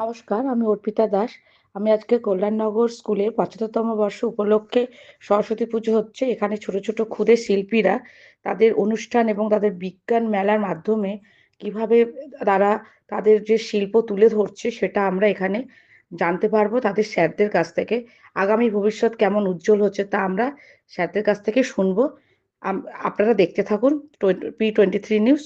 নমস্কার, আমি অর্পিতা দাস। আমি আজকে কল্যাণনগর স্কুলে পঁচাত্তরতম বর্ষ উপলক্ষে সরস্বতী পুজো হচ্ছে। এখানে ছোট ছোট ক্ষুদে শিল্পীরা তাদের অনুষ্ঠান এবং তাদের বিজ্ঞান মেলার মাধ্যমে কীভাবে তারা তাদের যে শিল্প তুলে ধরছে সেটা আমরা এখানে জানতে পারব তাদের স্যারদের কাছ থেকে। আগামী ভবিষ্যৎ কেমন উজ্জ্বল হচ্ছে তা আমরা স্যারদের কাছ থেকে শুনব। আপনারা দেখতে থাকুন পি টোয়েন্টি থ্রি নিউজ।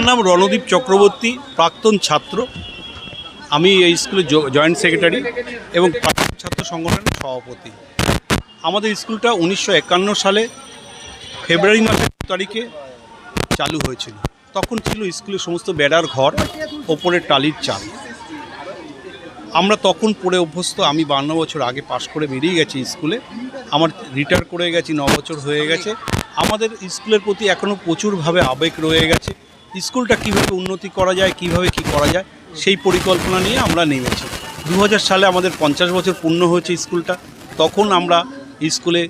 আমার নাম রণদীপ চক্রবর্তী, প্রাক্তন ছাত্র। আমি এই স্কুলের জয়েন্ট সেক্রেটারি এবং প্রাক্তন ছাত্র সংগঠনের সভাপতি। আমাদের স্কুলটা উনিশশো একান্ন সালে ফেব্রুয়ারি মাসের তারিখে চালু হয়েছিল। তখন ছিল স্কুলের সমস্ত বেড়ার ঘর, ওপরে টালির চাল। আমরা তখন পড়ে অভ্যস্ত, আমি বান্ন বছর আগে পাশ করে বেরিয়ে গেছি স্কুলে। আমার রিটায়ার করে গেছি, ন বছর হয়ে গেছে। আমাদের স্কুলের প্রতি এখনও প্রচুরভাবে আবেগ রয়ে গেছে। স্কুলটা কীভাবে উন্নতি করা যায়, কীভাবে কি করা যায়, সেই পরিকল্পনা নিয়ে আমরা নেমেছি। দু হাজার সালে আমাদের পঞ্চাশ বছর পূর্ণ হয়েছে স্কুলটা। তখন আমরা স্কুলে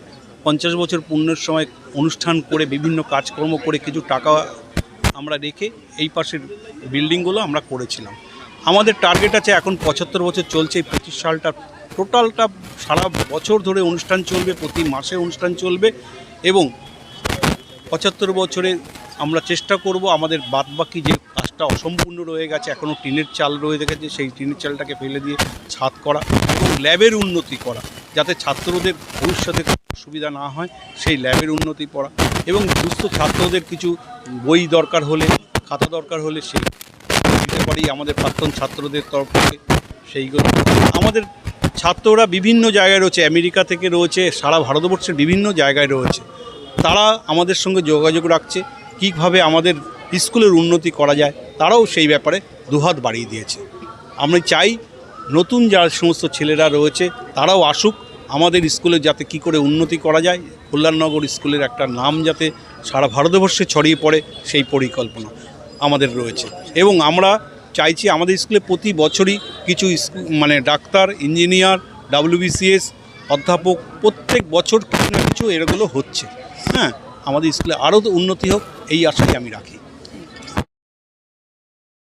পঞ্চাশ বছর পূর্ণের সময় অনুষ্ঠান করে বিভিন্ন কাজকর্ম করে কিছু টাকা আমরা রেখে এই পাশের বিল্ডিংগুলো আমরা করেছিলাম। আমাদের টার্গেট আছে এখন পঁচাত্তর বছর চলছে, এই পঁচিশ সালটা টোটালটা সারা বছর ধরে অনুষ্ঠান চলবে, প্রতি মাসে অনুষ্ঠান চলবে এবং পঁচাত্তর বছরে আমরা চেষ্টা করব আমাদের বাদবাকি যে কাজটা অসম্পূর্ণ রয়ে গেছে এখনও টিনের চাল রয়ে গেছে, সেই টিনের চালটাকে ফেলে দিয়ে ছাদ করা এবং ল্যাবের উন্নতি করা, যাতে ছাত্রদের ভবিষ্যতে সুবিধা না হয়, সেই ল্যাবের উন্নতি করা এবং দুস্থ ছাত্রদের কিছু বই দরকার হলে, খাতা দরকার হলে সেই দিতে পারি আমাদের প্রাক্তন ছাত্রদের তরফ থেকে সেইগুলো আমাদের ছাত্ররা বিভিন্ন জায়গায় রয়েছে, আমেরিকা থেকে রয়েছে, সারা ভারতবর্ষের বিভিন্ন জায়গায় রয়েছে, তারা আমাদের সঙ্গে যোগাযোগ রাখছে। কীভাবে আমাদের স্কুলের উন্নতি করা যায়, তারাও সেই ব্যাপারে দুহাত বাড়িয়ে দিয়েছে। আমরা চাই নতুন যারা সমস্ত ছেলেরা রয়েছে, তারাও আসুক, আমাদের স্কুলে যাতে কি করে উন্নতি করা যায়, কল্যাণনগর স্কুলের একটা নাম যাতে সারা ভারতবর্ষে ছড়িয়ে পড়ে, সেই পরিকল্পনা আমাদের রয়েছে। এবং আমরা চাইছি আমাদের স্কুলে প্রতি বছরই কিছু মানে ডাক্তার, ইঞ্জিনিয়ার, ডাব্লিউবিসিএস, অধ্যাপক, প্রত্যেক বছর কিছু না কিছু এগুলো হচ্ছে। হ্যাঁ আমাদের স্কুলে আরও উন্নতি হোক এই আশাই আমি রাখি।